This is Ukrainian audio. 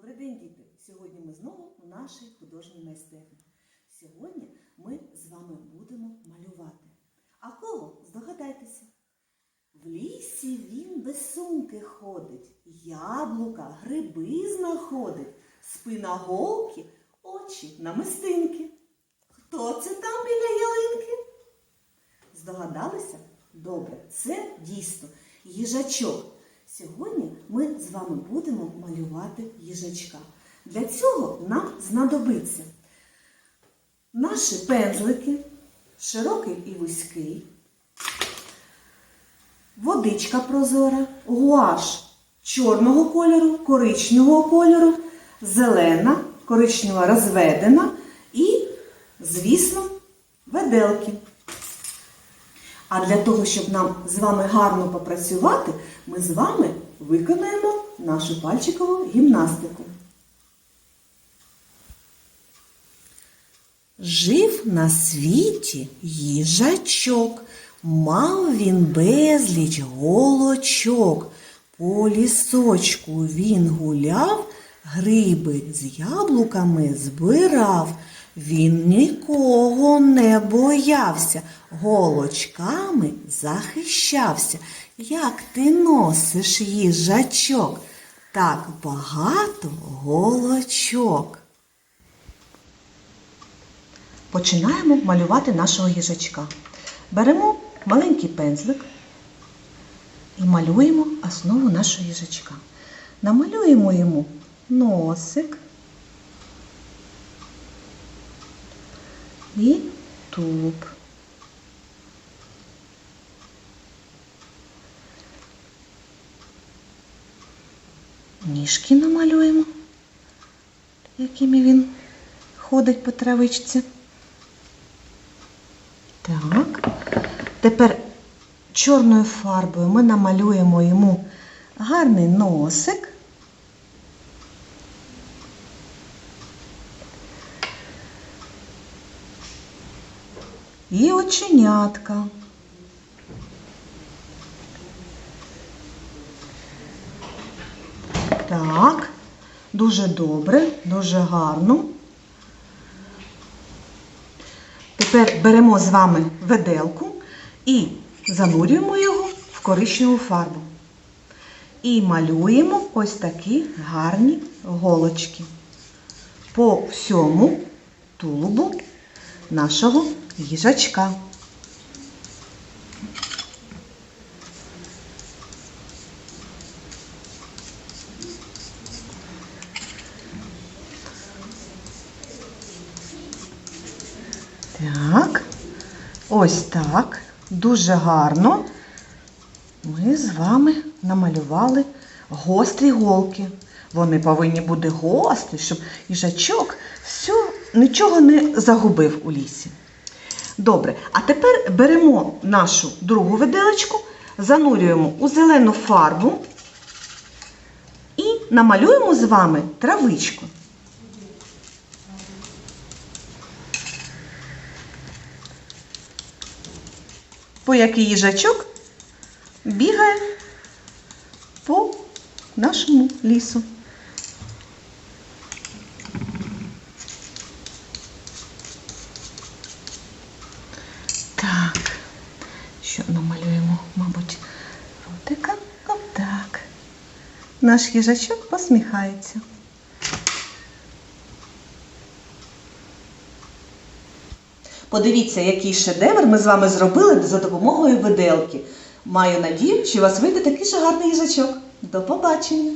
Добрий день, діти! Сьогодні ми знову у нашій художній майстерні. Сьогодні ми з вами будемо малювати. А кого? Здогадайтеся. В лісі він без сумки ходить, яблука, гриби знаходить, спина голки, очі намистинки. Хто це там біля ялинки? Здогадалися? Добре, це дійсно їжачок. Сьогодні ми з вами будемо малювати їжачка. Для цього нам знадобиться наші пензлики, широкий і вузький, водичка прозора, гуаш чорного кольору, коричневого кольору, зелена, коричнева розведена і, звісно, веделки. А для того, щоб нам з вами гарно попрацювати, ми з вами виконаємо нашу пальчикову гімнастику. Жив на світі їжачок, мав він безліч голочок. По лісочку він гуляв, гриби з яблуками збирав. Він нікого не боявся, голочками захищався. Як ти носиш їжачок? Так багато голочок. Починаємо малювати нашого їжачка. Беремо маленький пензлик і малюємо основу нашого їжачка. Намалюємо йому носик і тулуб. Ніжки намалюємо, якими він ходить по травичці. Так. Тепер чорною фарбою ми намалюємо йому гарний носик. І оченятка. Так, дуже добре, дуже гарно. Тепер беремо з вами веделку і занурюємо його в коричневу фарбу. І малюємо ось такі гарні голочки по всьому тулубу нашого їжачка. Так, ось так. Дуже гарно. Ми з вами намалювали гострі голки. Вони повинні бути гострі, щоб їжачок все, нічого не загубив у лісі. Добре, а тепер беремо нашу другу виделочку, занурюємо у зелену фарбу і намалюємо з вами травичку. по який їжачок бігає по нашому лісу. Так, що намалюємо, мабуть, ротика. Отак. Наш їжачок посміхається. Подивіться, який шедевр ми з вами зробили за допомогою виделки. Маю надію, що у вас вийде такий же гарний їжачок. До побачення!